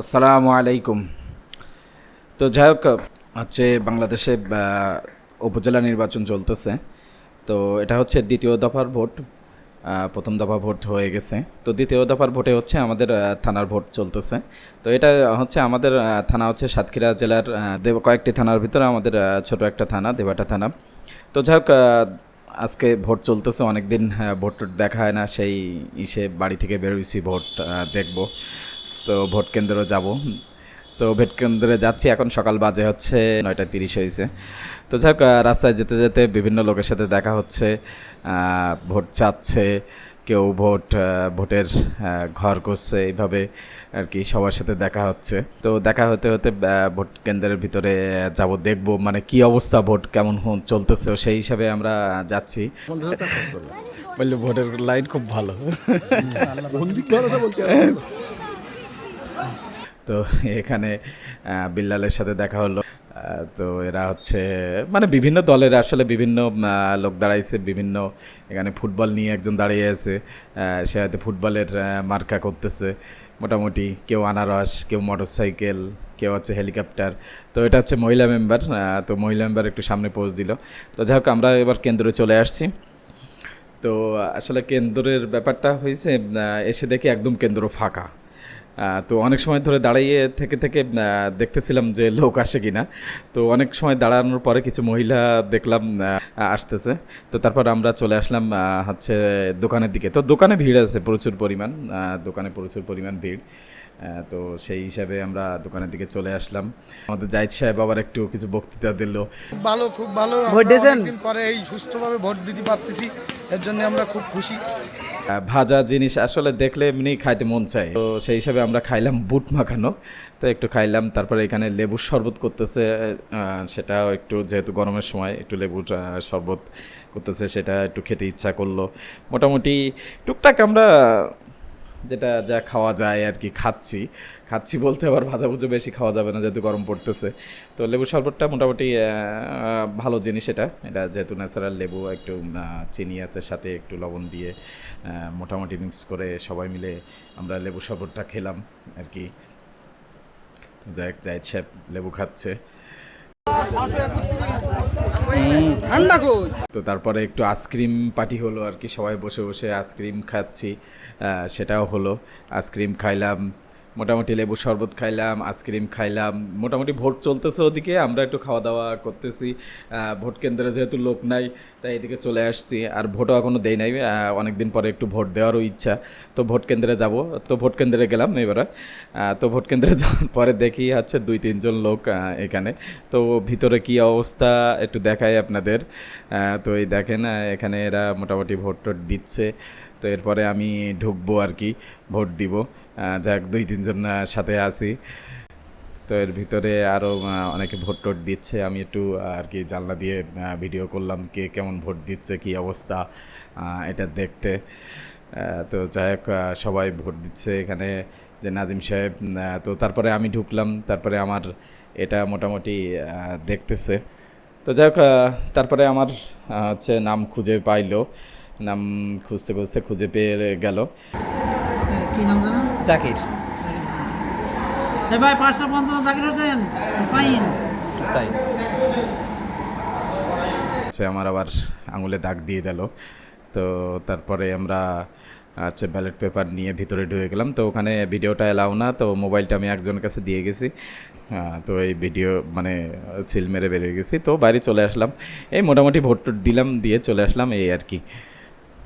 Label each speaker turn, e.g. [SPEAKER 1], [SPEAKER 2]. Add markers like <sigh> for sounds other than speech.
[SPEAKER 1] আসসালামু আলাইকুম। তো যাই হোক, হচ্ছে বাংলাদেশে উপজেলা নির্বাচন চলতেছে। তো এটা হচ্ছে দ্বিতীয় দফার ভোট। প্রথম দফা ভোট হয়ে গেছে। তো দ্বিতীয় দফার ভোটে হচ্ছে আমাদের থানার ভোট চলতেছে। তো এটা হচ্ছে আমাদের থানা হচ্ছে সাতক্ষীরা জেলার দেব, কয়েকটি থানার ভিতরে আমাদের ছোট একটা থানা, দেবাটা থানা। তো যাই হোক আজকে ভোট চলতেছে অনেক দিন ভোট দেখা হয় না, সেই ইসে বাড়ি থেকে বেরোইছি ভোট দেখব। তো ভোট কেন্দ্র যাব। তো ভোট কেন্দ্রে যাচ্ছি এখন সকাল বাজে হচ্ছে নয়টা তিরিশ হয়েছে। তো যাই হোক রাস্তায় যেতে যেতে বিভিন্ন লোকের সাথে দেখা হচ্ছে ভোট চাচ্ছে কেউ ভোট ভোটের ঘর করছে এইভাবে আর কি সবার সাথে দেখা হচ্ছে। তো দেখা হতে হতে ভোট কেন্দ্রের ভিতরে যাব দেখব মানে কি অবস্থা ভোট কেমন চলতেছে সেই হিসাবে আমরা যাচ্ছি। বলল ভোটের লাইন খুব ভালো। তো এখানে বিল্লালের সাথে দেখা হলো। তো এরা হচ্ছে মানে বিভিন্ন দলের আসলে বিভিন্ন লোক দাঁড়াইছে, বিভিন্ন এখানে ফুটবল নিয়ে একজন দাঁড়িয়ে আছে। সে হয়তো ফুটবলের মার্কা করতেছে। মোটামুটি কেউ আনারস, কেউ মোটর সাইকেল কেউ হচ্ছে হেলিকপ্টার। তো এটা হচ্ছে মহিলা মেম্বার তো মহিলা মেম্বার একটু সামনে পোজ দিল। তো যাই হোক, আমরা এবার কেন্দ্রে চলে আসছি। তো আসলে কেন্দ্রের ব্যাপারটা হয়েছে এসে দেখি একদম কেন্দ্র ফাঁকা। তো অনেক সময় ধরে দাঁড়িয়ে থেকে থেকে দেখতেছিলাম যে লোক আসে কি না তো অনেক সময় দাঁড়ানোর পরে কিছু মহিলা দেখলাম আসতেছে। তো তারপর আমরা চলে আসলাম হচ্ছে দোকানের দিকে। তো দোকানে ভিড় আছে প্রচুর পরিমাণ দোকানে প্রচুর পরিমাণ ভিড়। তো সেই হিসাবে আমরা দোকানের দিকে চলে আসলাম। আমাদের জাহিদ সাহেব আবার একটু কিছু বক্তৃতা দিল।
[SPEAKER 2] ভালো খুব ভালো।
[SPEAKER 3] ভোট দিয়েছেন?
[SPEAKER 2] পরে এই সুস্থভাবে ভোট দিতে পারতেছি। এর জন্য আমরা খুব খুশি।
[SPEAKER 1] ভাজা জিনিস আসলে দেখলে এমনি খাইতে মন চায়। তো সেই হিসাবে আমরা খাইলাম বুট মাখানো। তো একটু খাইলাম তারপরে এখানে লেবুর শরবত করতেছে। সেটাও একটু যেহেতু গরমের সময় একটু লেবুর শরবত করতেছে সেটা একটু খেতে ইচ্ছা করল। মোটামুটি টুকটাক আমরা যেটা যা খাওয়া যায় আর কি খাচ্ছি। খাচ্ছি বলতে আবার ভাজা ভুজো বেশি খাওয়া যাবে না যেহেতু গরম পড়তেছে। তো লেবু শরবতটা মোটামুটি ভালো জিনিস এটা। এটা যেহেতু ন্যাচারাল লেবু, একটু চিনি আছে সাথে, একটু লবণ দিয়ে মোটামুটি মিক্স করে সবাই মিলে আমরা লেবু শরবতটা খেলাম আর কি। যাই জাহিদ সাহেব লেবু খাচ্ছে।
[SPEAKER 3] ঠান্ডা কই
[SPEAKER 1] তো তারপরে একটু আইসক্রিম পার্টি হলো আর কি সবাই বসে বসে আইসক্রিম খাচ্ছি সেটাও হলো। আইসক্রিম খাইলাম মোটামুটি লেবু শরবত খাইলাম, আইসক্রিম খাইলাম, মোটামুটি ভোট চলতেছে ওদিকে, আমরা একটু খাওয়া দাওয়া করতেছি ভোট কেন্দ্রে যেহেতু লোক নাই, তাই এদিকে চলে আসছি, আর ভোটও এখনও দেই নাই অনেক দিন পরে একটু ভোট দেওয়ারও ইচ্ছা। তো ভোট কেন্দ্রে যাব, তো ভোট কেন্দ্রে গেলাম এবারে। তো ভোট কেন্দ্রে <laughs> যাওয়ার পরে দেখি হচ্ছে দুই, তিনজন লোক এখানে। তো ভিতরে কি অবস্থা একটু দেখাই আপনাদের। তো এই দেখেন এখানে এরা মোটামুটি ভোট টোট দিচ্ছে। তো এরপরে আমি ঢুকবো আর কি, ভোট দিব। যাক, দুই তিনজন সাথে আছি। তো এর ভিতরে আরও অনেকে ভোট টোট দিচ্ছে। আমি একটু আর কি জানলা দিয়ে ভিডিও করলাম কে কেমন ভোট দিচ্ছে, কি অবস্থা এটা দেখতে। তো যাই হোক সবাই ভোট দিচ্ছে এখানে যে নাজিম সাহেব তো তারপরে আমি ঢুকলাম, তারপরে আমার এটা মোটামুটি দেখতেছে। তো যাই হোক তারপরে আমার হচ্ছে নাম খুঁজে পাইলো। নাম খুঁজতে খুঁজতে খুঁজে পেয়ে গেল।
[SPEAKER 3] কি নাম জানো?
[SPEAKER 4] জাকির।
[SPEAKER 3] এ ভাই পাঁচশো পঞ্চান্ন জাকির হোসেন হুসাইন।
[SPEAKER 4] সাইদ
[SPEAKER 1] হচ্ছে আমার আবার আঙুলে দাগ দিয়ে দিল। তো তারপরে আমরা হচ্ছে ব্যালট পেপার নিয়ে ভিতরে ঢুকে গেলাম। তো ওখানে ভিডিওটা এলাও না তো মোবাইলটা আমি একজনের কাছে দিয়ে গেছি। তো এই ভিডিও মানে সিল মেরে বেরিয়ে গেছি। তো বাইরে চলে আসলাম। এই মোটামুটি ভোট দিলাম দিয়ে চলে আসলাম এই আর কি।